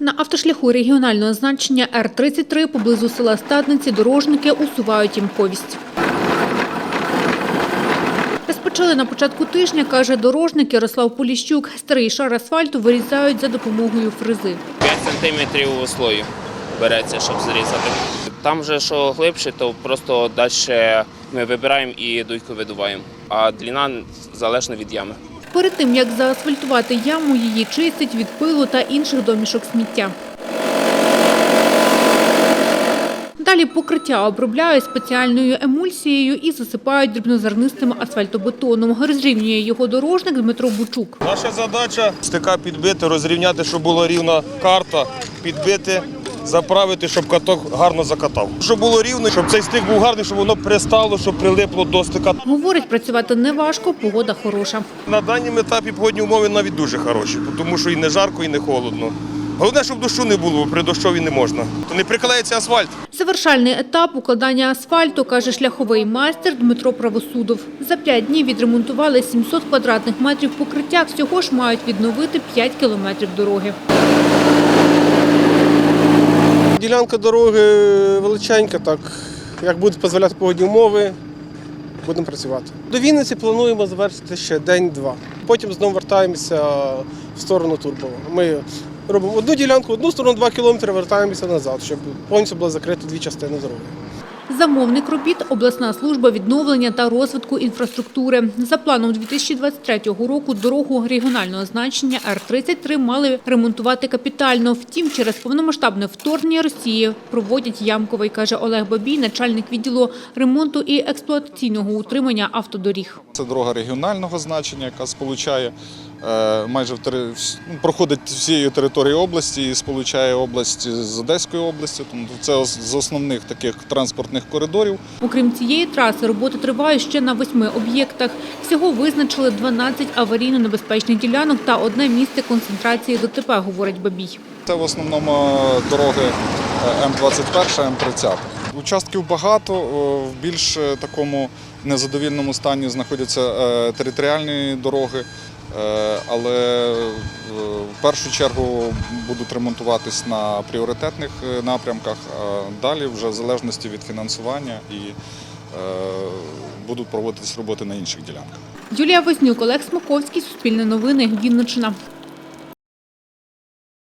На автошляху регіонального значення Р-33 поблизу села Стадниці дорожники усувають ямковість. Розпочали на початку тижня, каже дорожник Ярослав Поліщук. Старий шар асфальту вирізають за допомогою фрези. 5 сантиметрів у слої береться, щоб зрізати. Там вже що глибше, то просто далі ми вибираємо і дуйку видуваємо. А длина залежно від ями. Перед тим, як заасфальтувати яму, її чистять від пилу та інших домішок сміття. Далі покриття обробляють спеціальною емульсією і засипають дрібнозернистим асфальтобетоном. Розрівнює його дорожник Дмитро Бучук. Наша задача стика підбити, розрівняти, щоб була рівна карта, підбити, заправити, щоб каток гарно закатав. Щоб було рівно, щоб цей стик був гарний, щоб воно пристало, щоб прилипло до стика. Говорить, працювати не важко, погода хороша. На даному етапі погодні умови навіть дуже хороші, тому що і не жарко, і не холодно. Головне, щоб дощу не було, бо при дощові не можна. То не приклеїться асфальт. Завершальний етап укладання асфальту, каже шляховий майстер Дмитро Правосудов. За п'ять днів відремонтували 700 квадратних метрів покриття. Всього ж мають відновити 5 кілометрів дороги. Ділянка дороги величенька, так як будуть дозволяти погодні умови, будемо працювати. До Вінниці плануємо завершити ще день-два. Потім знову вертаємося в сторону Турбова. Ми робимо одну ділянку, одну сторону, два кілометри, вертаємося назад, щоб повністю було закрито дві частини дороги. Замовник робіт – обласна служба відновлення та розвитку інфраструктури. За планом 2023 року дорогу регіонального значення Р-33 мали ремонтувати капітально. Втім, через повномасштабне вторгнення Росії проводять ямковий, каже Олег Бабій, начальник відділу ремонту і експлуатаційного утримання автодоріг. Це дорога регіонального значення, яка сполучає майже в тери- ну, проходить всією територією області і сполучає область з Одеською областю. Тому це з основних таких транспортних коридорів. Окрім цієї траси, роботи тривають ще на восьми об'єктах. Всього визначили 12 аварійно-небезпечних ділянок та одне місце концентрації ДТП, говорить Бабій. Це в основному дороги е, М21, М30. Участків багато, в більш е, такому незадовільному стані знаходяться е, територіальні дороги, е, але е, в першу чергу будуть ремонтуватись на пріоритетних е, напрямках, а далі вже в залежності від фінансування і е, будуть проводитись роботи на інших ділянках. Юлія Вознюк, Олег Смаковський, Суспільне новини, Вінниччина.